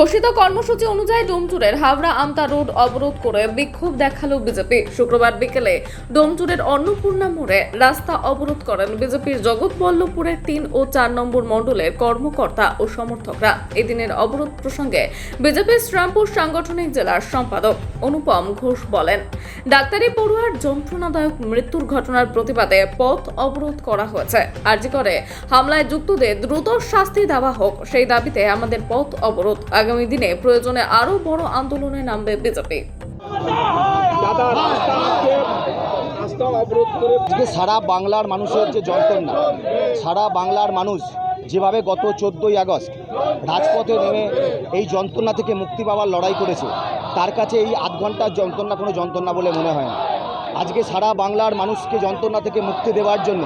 ঘোষিত কর্মসূচি অনুযায়ী ডোমচুরের হাওড়া আমতা রোড অবরোধ করে বিক্ষোভ দেখাল বিজেপি। শুক্রবার বিকেলে ডোমচুরের অন্নপূর্ণা মোড়ে রাস্তা অবরোধ করেন বিজেপির জগৎবল্লভপুরের তিন ও চার নম্বর মণ্ডলের কর্মকর্তা ও সমর্থকরা। এদিনের অবরোধ প্রসঙ্গে বিজেপির শ্রীরামপুর সাংগঠনিক জেলার সম্পাদক অনুপম ঘোষ বলেন, ডাক্তারি পড়ুয়ার যন্ত্রণাদায়ক মৃত্যুর ঘটনার প্রতিবাদে পথ অবরোধ করা হয়েছে। আর্জি করে হামলায় যুক্তদের দ্রুত শাস্তি দেওয়া হোক, সেই দাবিতে আমাদের পথ অবরোধ। আগামী দিনে প্রয়োজনে আরও বড় আন্দোলনে নামবে বিজেপি। সারা বাংলার মানুষের যে যন্ত্রণা সারা বাংলার মানুষ যেভাবে গত চোদ্দোই আগস্ট রাজপথে নেমে এই যন্ত্রণা থেকে মুক্তি পাওয়ার লড়াই করেছে, তার কাছে এই আধ ঘণ্টার যন্ত্রণা কোনো যন্ত্রণা বলে মনে হয় না। আজকে সারা বাংলার মানুষকে যন্ত্রণা থেকে মুক্তি দেওয়ার জন্য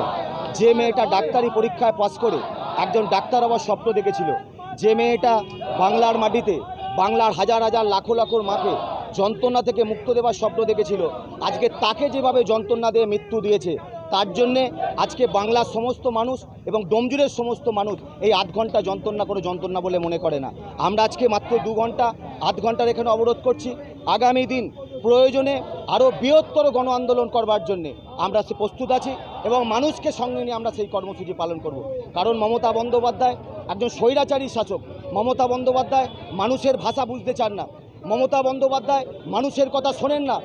যে মেয়েটা ডাক্তারি পরীক্ষায় পাস করে একজন ডাক্তার হওয়ার স্বপ্ন দেখেছিল যে মেয়েটা বাংলার মাটিতে, বাংলার হাজার হাজার লাখো লাখোর মাকে যন্ত্রণা থেকে মুক্ত দেওয়ার স্বপ্ন দেখেছিল, আজকে তাকে যেভাবে যন্ত্রণা দিয়ে মৃত্যু দিয়েছে, তার জন্যে আজকে বাংলার সমস্ত মানুষ এবং ডোমজুরের সমস্ত মানুষ এই আধ ঘণ্টা যন্ত্রণা কোনো যন্ত্রণা বলে মনে করে না। আমরা আজকে মাত্র দু ঘণ্টা, আধ ঘণ্টার এখানে অবরোধ করছি। আগামী দিন প্রয়োজনে আরও বৃহত্তর গণ আন্দোলন করবার জন্যে আমরা সে প্রস্তুত আছি এবং মানুষকে সঙ্গে নিয়ে আমরা সেই কর্মসূচি পালন করব। কারণ মমতা বন্দ্যোপাধ্যায় একজন স্বৈরাচারী শাসক। মমতা বন্দ্যোপাধ্যায় মানুষের ভাষা বুঝতে চান না। মমতা বন্দ্যোপাধ্যায় মানুষের কথা শোনেন না?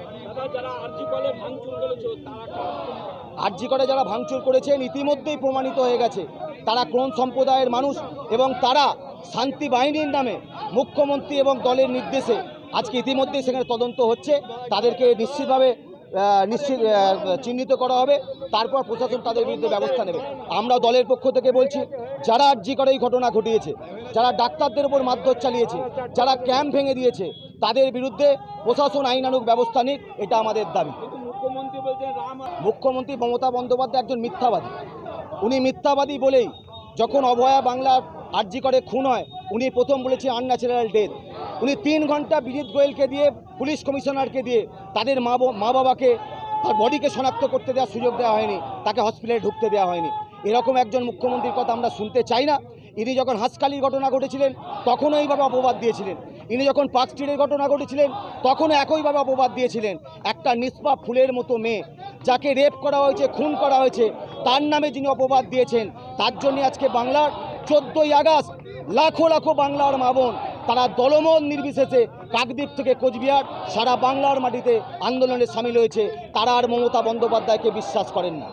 আর্জি করে যারা ভাঙচুর করেছেন, ইতিমধ্যেই প্রমাণিত হয়ে গেছে। তারা কোন সম্প্রদায়ের মানুষ এবং তারা শান্তি বাহিনীর নামে মুখ্যমন্ত্রী এবং দলের নির্দেশে আজকে ইতিমধ্যেই সেখানে তদন্ত হচ্ছে। তাদেরকে নিশ্চিতভাবে নিশ্চিত চিহ্নিত করা হবে। তারপর প্রশাসন তাদের বিরুদ্ধে ব্যবস্থা নেবে। আমরা দলের পক্ষ থেকে বলছি, যারা আর্জি করে এই ঘটনা ঘটিয়েছে, যারা ডাক্তারদের উপর মারধর চালিয়েছে, যারা ক্যাম্প ভেঙে দিয়েছে, তাদের বিরুদ্ধে প্রশাসন আইনানুগ ব্যবস্থা নিক, এটা আমাদের দাবি। মুখ্যমন্ত্রী মমতা বন্দ্যোপাধ্যায় একজন মিথ্যাবাদী। উনি মিথ্যাবাদী বলেই যখন অভয়া বাংলার আর্জি করে খুন হয়, উনি প্রথম বলেছে আনন্যাচারাল ডেথ উনি তিন ঘণ্টা বিজিত গোয়েলকে দিয়ে, পুলিশ কমিশনারকে দিয়ে তাদের মা মা বাবাকে তার বডিকে শনাক্ত করতে দেওয়ার সুযোগ দেওয়া হয়নি, তাকে হসপিটালে ঢুকতে দেওয়া হয়নি। এরকম একজন মুখ্যমন্ত্রীর কথা আমরা শুনতে চাই না। ইনি যখন হাসকালির ঘটনা ঘটেছিলেন, তখনও এইভাবে অপবাদ দিয়েছিলেন। ইনি যখন পার্ক স্ট্রিটের ঘটনা ঘটেছিলেন, তখনও একইভাবে অপবাদ দিয়েছিলেন। একটা নিষ্পাপ ফুলের মতো মেয়ে, যাকে রেপ করা হয়েছে, খুন করা হয়েছে, তার নামে যিনি অপবাদ দিয়েছেন, তার জন্য আজকে বাংলার চোদ্দোই আগস্ট লাখো লাখো বাংলার মা তারা দলমত নির্বিশেষে কাকদ্বীপ থেকে কোচবিহার, সারা বাংলার মাটিতে আন্দোলনে সামিল হয়েছে। তারা আর মমতা বন্দ্যোপাধ্যায়কে বিশ্বাস করেন না।